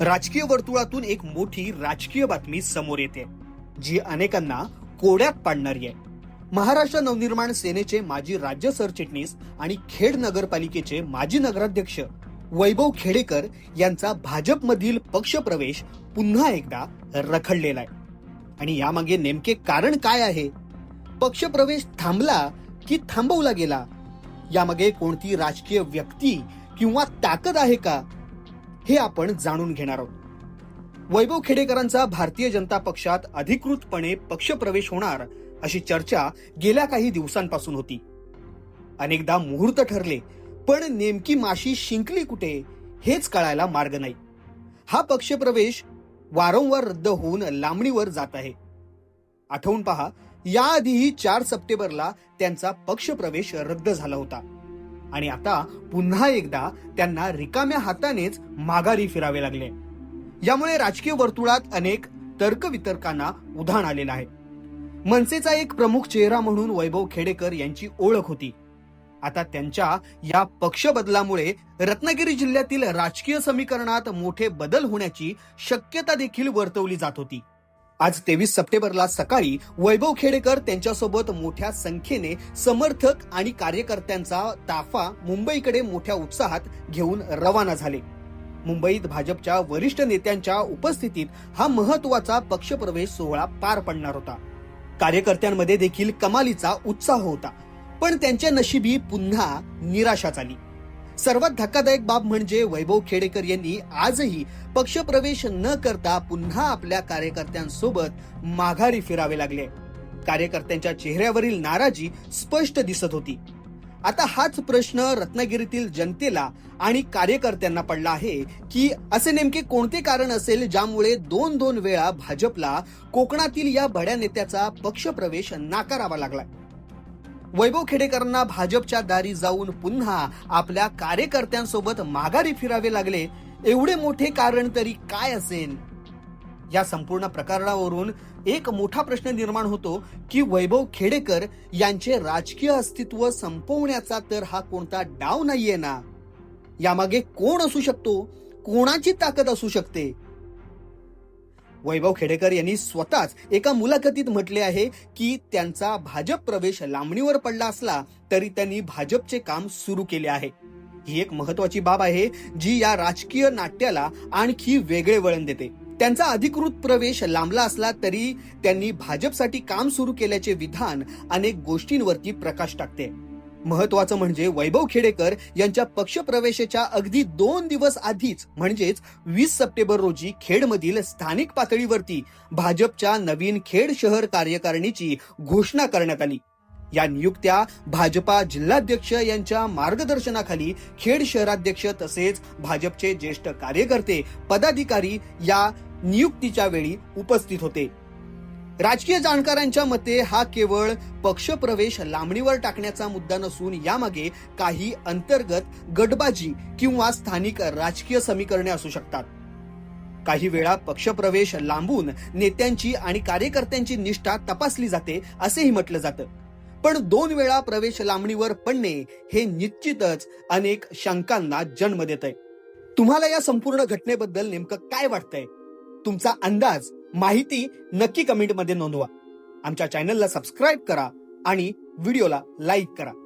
राजकीय वर्तुळातून एक मोठी राजकीय बातमी समोर येते जी अनेकांना कोड्यात पाडणारी आहे. महाराष्ट्र नवनिर्माण सेनेचे माजी राज्य सरचिटणीस आणि खेड नगरपालिकेचे माजी नगराध्यक्ष वैभव खेडेकर यांचा भाजपमधील पक्षप्रवेश पुन्हा एकदा रखडलेला आहे. आणि यामागे नेमके कारण काय आहे? पक्षप्रवेश थांबला की थांबवला गेला? यामागे कोणती राजकीय व्यक्ती किंवा ताकद आहे का? हे आपण जाणून घेणार आहोत. वैभव खेडेकरांचा भारतीय जनता पक्षात अधिकृतपणे पक्षप्रवेश होणार अशी चर्चा गेल्या काही दिवसांपासून होती. अनेकदा मुहूर्त ठरले पण नेमकी माशी शिंकली कुठे हेच कळायला मार्ग नाही. हा पक्षप्रवेश वारंवार रद्द होऊन लांबणीवर जात आहे. आठवून पहा याआधीही चार सप्टेंबरला त्यांचा पक्षप्रवेश रद्द झाला होता. आणि आता पुन्हा एकदा त्यांना रिकाम्या हातानेच माघारी फिरावे लागले. यामुळे राजकीय वर्तुळात अनेक तर्कवितर्कांना उधाण आलेलं आहे. मनसेचा एक प्रमुख चेहरा म्हणून वैभव खेडेकर यांची ओळख होती. आता त्यांच्या या पक्ष बदलामुळे रत्नागिरी जिल्ह्यातील राजकीय समीकरणात मोठे बदल होण्याची शक्यता देखील वर्तवली जात होती. आज तेवीस सप्टेंबरला सकाळी वैभव खेडेकर त्यांच्यासोबत मोठ्या संख्येने समर्थक आणि कार्यकर्त्यांचा ताफा मुंबईकडे मोठ्या उत्साहात घेऊन रवाना झाले. मुंबईत भाजपच्या वरिष्ठ नेत्यांच्या उपस्थितीत हा महत्त्वाचा पक्षप्रवेश सोहळा पार पडणार होता. कार्यकर्त्यांमध्ये देखील कमालीचा उत्साह होता पण त्यांच्या नशिबी पुन्हा निराशा झाली. सर्वात धक्कादायक बाब म्हणजे वैभव खेडेकर यांनी आजही पक्षप्रवेश न करता पुन्हा आपल्या कार्यकर्त्यांसोबत माघारी फिरावे लागले. कार्यकर्त्यांच्या चेहऱ्यावरील नाराजी स्पष्ट दिसत होती. आता हाच प्रश्न रत्नागिरीतील जनतेला आणि कार्यकर्त्यांना पडला आहे की असे नेमके कोणते कारण असेल ज्यामुळे दोन दोन वेळा भाजपला कोकणातील या बड्या नेत्याचा पक्षप्रवेश नाकारावा लागला वैभव खेडेकरांना भाजपच्या दारी जाऊन पुन्हा आपल्या कार्यकर्त्यांसोबत माघारी फिरावे लागले. एवढे मोठे कारण तरी काय असेल? या संपूर्ण प्रकरणावरून एक मोठा प्रश्न निर्माण होतो की वैभव खेडेकर यांचे राजकीय अस्तित्व संपवण्याचा तर हा कोणता डाव नाहीये ना? यामागे कोण असू शकतो? कोणाची ताकद असू शकते? वैभव खेडेकर यांनी स्वतःच एका मुलाखतीत म्हटले आहे की त्यांचा भाजप प्रवेश लांबणीवर पडला असला तरी त्यांनी भाजपचे काम सुरू केले आहे. ही एक महत्वाची बाब आहे जी या राजकीय नाट्याला आणखी वेगळे वळण देते. त्यांचा अधिकृत प्रवेश लांबला असला तरी त्यांनी भाजपसाठी काम सुरू केल्याचे विधान अनेक गोष्टींवरती प्रकाश टाकते. महत्वाचं म्हणजे वैभव खेडेकर यांच्या पक्षप्रवेशाच्या अगदी दोन दिवस आधीच म्हणजेच वीस सप्टेंबर रोजी खेडमधील स्थानिक पातळीवरती भाजपच्या नवीन खेड शहर कार्यकारिणीची घोषणा करण्यात आली. या नियुक्त्या भाजपा जिल्हाध्यक्ष यांच्या मार्गदर्शनाखाली खेड शहराध्यक्ष तसेच भाजपचे ज्येष्ठ कार्यकर्ते पदाधिकारी या नियुक्तीच्या वेळी उपस्थित होते. राजकीय जाणकारांच्या मते हा केवळ पक्षप्रवेश लांबणीवर टाकण्याचा मुद्दा नसून यामागे काही अंतर्गत गटबाजी किंवा स्थानिक राजकीय समीकरणे असू शकतात. काही वेळा पक्षप्रवेश लांबून नेत्यांची आणि कार्यकर्त्यांची निष्ठा तपासली जाते असेही म्हटलं जातं. पण दोन वेळा प्रवेश लांबणीवर पडणे हे निश्चितच अनेक शंकांना जन्म देत आहे तुम्हाला या संपूर्ण घटनेबद्दल नेमकं काय वाटतंय? तुमचा अंदाज माहिती नक्की कमेंटमध्ये नोंदवा. आमच्या चॅनलला सबस्क्राईब करा आणि व्हिडिओला लाईक करा.